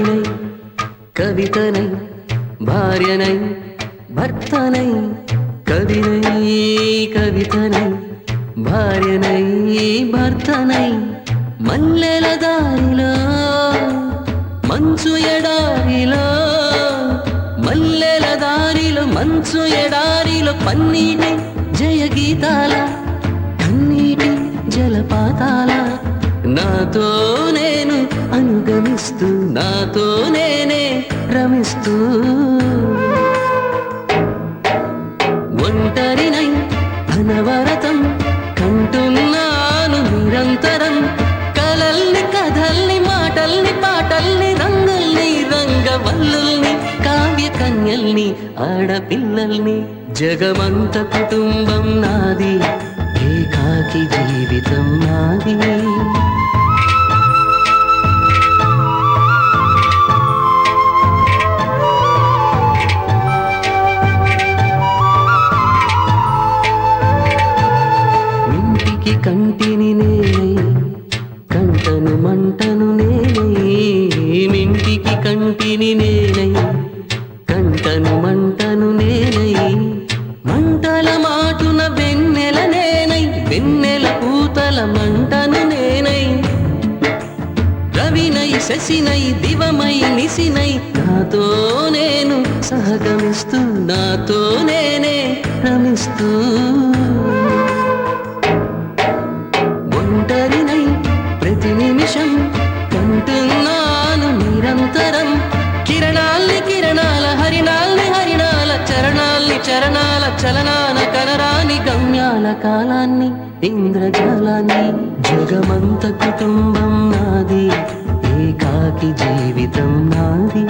కవినై కవితనై భార్యనై భర్తనై కవినై కవితనై భార్యనై భర్తనై మల్లెల దారిలో మంచు ఎడారిలో మల్లెల దారిలో మంచు ఎడారిలో పన్నీటి జయ గీతాల కన్నీటి జలపాతాల నాతో నేను అనుగమిస్తూ నాతో నేనే రమిస్తూ. ఒంటరినై అనవరతం కంటున్నాను నిరంతరం. కలల్ని కథల్ని మాటల్ని పాటల్ని రంగుల్ని రంగవల్లుల్ని కావ్య కన్యల్ని ఆడపిల్లల్ని జగమంత కుటుంబం నాది ఏకాకి జీవితం నాది. కంటిని నేనై కంటను మంటను నేనై మింటికి కంటిని నేనై కంటను మంటను నేనై మంటల మాటున వెన్నెల నేనై వెన్నెల పూతల మంటను నేనై. రవినై శశినై దివమై నిసినై నాతో నేను సహగమిస్తూ నాతో చరణాల చలనాన కనరాని గమ్యాల కాలాన్ని ఇంద్రజాలాన్ని జగమంత కుటుంబం నాది ఏకాకి జీవితం నాది.